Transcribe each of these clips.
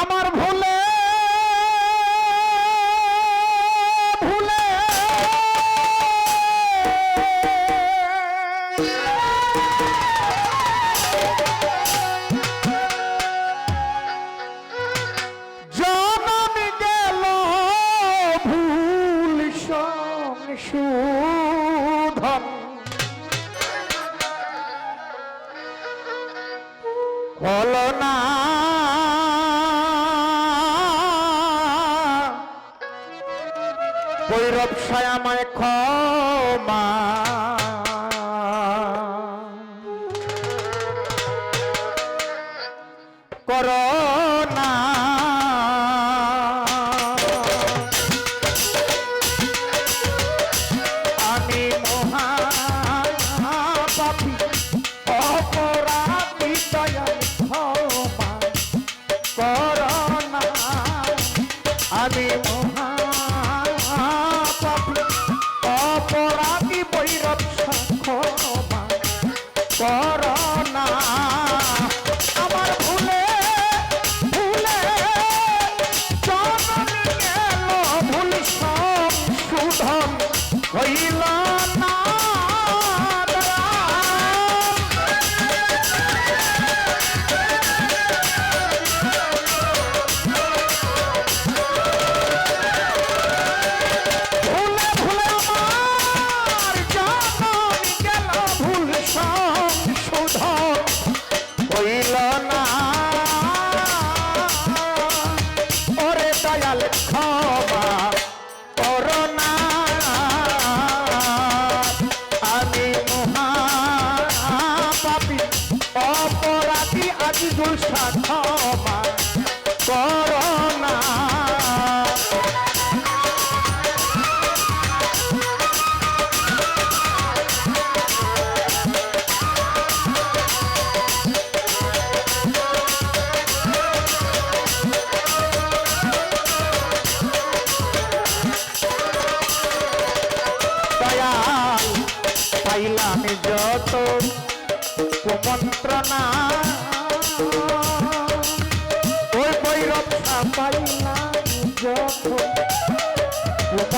আমার ভুলে ভুলে। ভৈরব আমায় ক্ষমা অপরাধী যত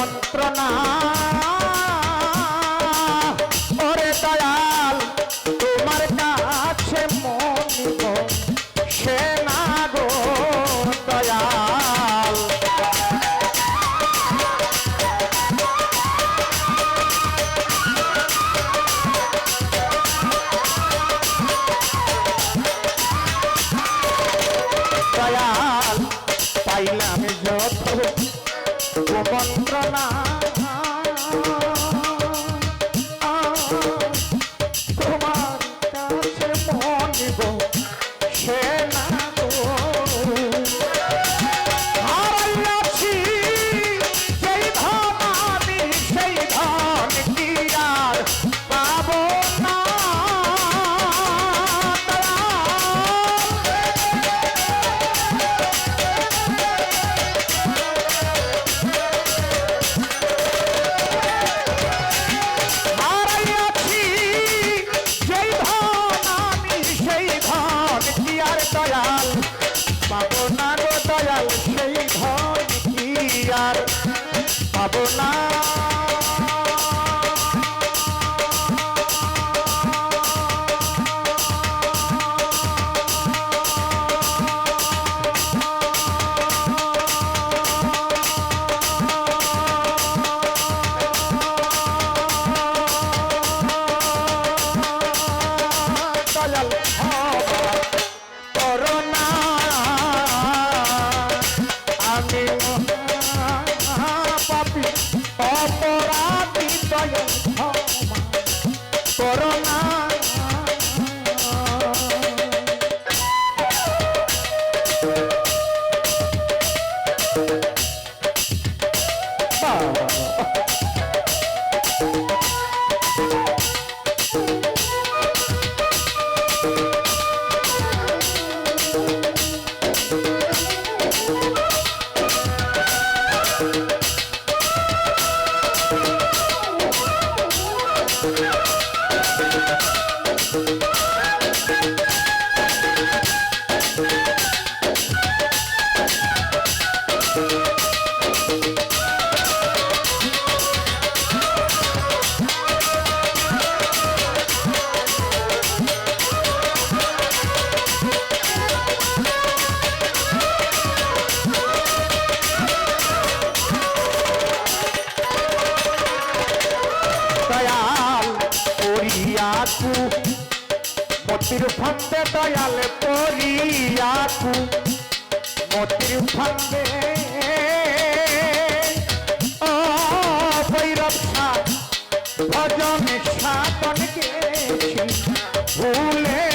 কুমন্ত্রণা লাল পরিয়াকু মতির ফাঁকে ও ভৈরব সাত ভজন সাতন গেছি। ভুলে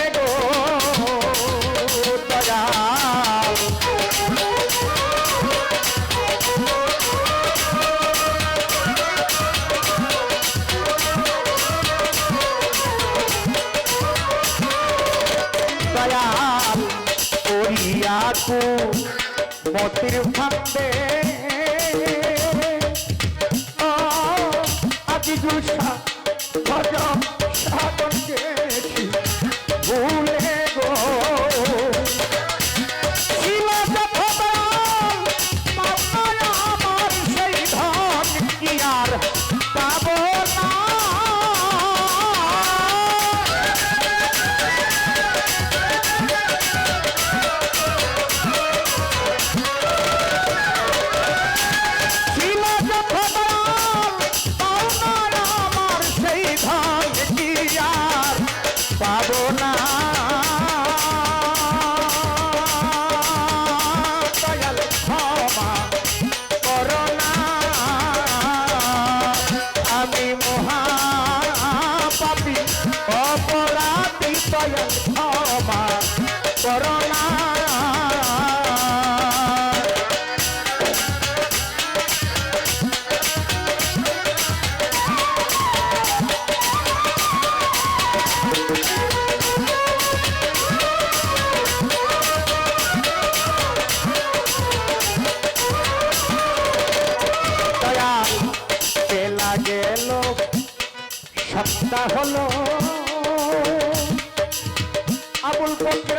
ইয়াকু মতির ফাঁকে আজি জুলসা তা হলো। আবুল বকর